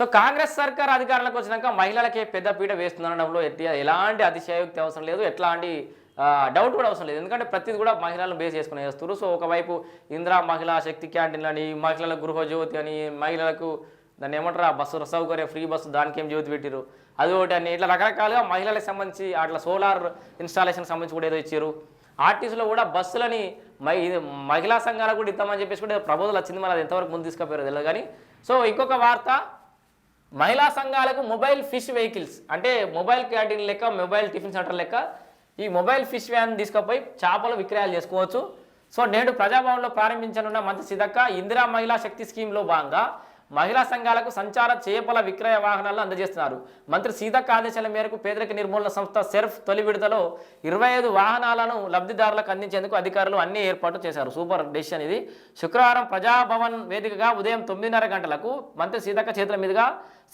So Congress సర్కార్ అధికారంలోకి వచ్చినాక మహిళలకే పెద్దపీట వేస్తుందనడంలో ఎలాంటి అతిశయోక్తి అవసరం లేదు ఎట్లాంటి డౌట్ కూడా అవసరం లేదు. ఎందుకంటే ప్రతిది కూడా మహిళలను బేస్ చేసుకుని చేస్తారు సో ఒకవైపు ఇందిరా మహిళా శక్తి క్యాంటీన్లు అని మహిళలకు గృహజ్యోతి అని మహిళలకు దాన్ని ఏమంటారు ఆ బస్సు సౌకర్యం ఫ్రీ బస్సు దానికి ఏం జ్యోతి పెట్టారు అది ఒకటి అని ఇట్లా రకరకాలుగా మహిళలకు సంబంధించి అట్లా సోలార్ ఇన్స్టాలేషన్ సంబంధించి కూడా ఏదో ఇచ్చారు ఆర్టీసీలో కూడా బస్సులని మై మహిళా సంఘాలకు కూడా ఇద్దామని చెప్పేసి కూడా ప్రబోధలు వచ్చింది. మరి అది ఎంతవరకు ముందు తీసుకుపోయారో తెలియదు కానీ. సో ఇంకొక వార్త మహిళా సంఘాలకు మొబైల్ ఫిష్ వెహికల్స్ అంటే మొబైల్ క్యాంటీన్ లెక్క మొబైల్ టిఫిన్ సెంటర్ లెక్క ఈ మొబైల్ ఫిష్ వ్యాన్ తీసుకుపోయి చేపలు విక్రయాలు చేసుకోవచ్చు. సో నేడు ప్రజాభవన్లో ప్రారంభించనున్న మంత్రి సిదక్క ఇందిరా మహిళా శక్తి స్కీమ్లో భాగంగా మహిళా సంఘాలకు సంచార చేపల విక్రయ వాహనాలను అందజేస్తున్నారు. మంత్రి సీతక్క ఆదేశాల మేరకు పేదరిక నిర్మూలన సంస్థ సెర్ఫ్ తొలి విడుదలలో ఇరవై ఐదు వాహనాలను లబ్ధిదారులకు అందించేందుకు అధికారులు అన్ని ఏర్పాట్లు చేశారు. సూపర్ డెసిషన్ ఇది. శుక్రవారం ప్రజాభవన్ వేదికగా ఉదయం తొమ్మిదిన్నర గంటలకు మంత్రి సీతక్క చేతుల మీదుగా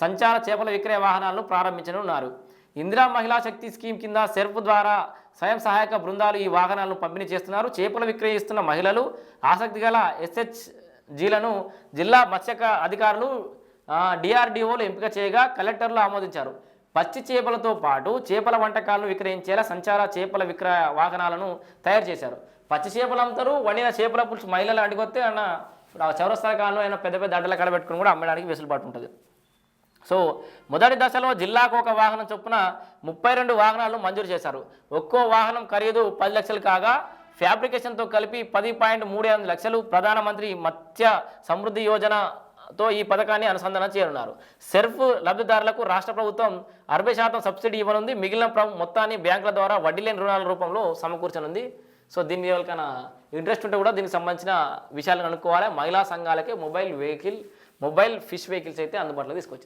సంచార చేపల విక్రయ వాహనాలను ప్రారంభించనున్నారు. ఇందిరా మహిళా శక్తి స్కీమ్ కింద సెర్ఫ్ ద్వారా స్వయం సహాయక బృందాలు ఈ వాహనాలను పంపిణీ చేస్తున్నారు. చేపలు విక్రయిస్తున్న మహిళలు ఆసక్తి గల ఎస్హెచ్ జీలను జిల్లా మత్స్యక అధికారులు డిఆర్డిఓలు ఎంపిక చేయగా కలెక్టర్లు ఆమోదించారు. పచ్చి చేపలతో పాటు చేపల వంటకాలను విక్రయించేలా సంచార చేపల విక్రయ వాహనాలను తయారు చేశారు. పచ్చి చేపలు అమ్ముతారు వండిన చేపల పులుసు మహిళలు అడిగొస్తే ఆయన చౌరస్తాల కాలంలో అయినా పెద్ద పెద్ద అడ్డల కడబెట్టుకుని కూడా అమ్మడానికి వెసులుబాటు ఉంటుంది. సో మొదటి దశలో జిల్లాకు ఒక వాహనం చొప్పున ముప్పై రెండు వాహనాలు మంజూరు చేశారు. ఒక్కో వాహనం ఖరీదు పది లక్షలు కాగా ఫ్యాబ్రికేషన్తో కలిపి పది పాయింట్ మూడు ఎనిమిది లక్షలు ప్రధానమంత్రి మత్స్య సమృద్ధి యోజనతో ఈ పథకాన్ని అనుసంధానం చేయనున్నారు. సెర్ఫ్ లబ్ధిదారులకు రాష్ట్ర ప్రభుత్వం అరవై శాతం సబ్సిడీ ఇవ్వనుంది. మిగిలిన మొత్తాన్ని బ్యాంకుల ద్వారా వడ్డీ లేని రుణాల రూపంలో సమకూర్చనుంది. సో దీని ఎవరికైనా ఇంట్రెస్ట్ ఉంటే కూడా దీనికి సంబంధించిన విషయాలు కనుక్కోవాలి. మహిళా సంఘాలకే mobile vehicle mobile fish vehicles అయితే అందుబాటులో తీసుకొచ్చారు.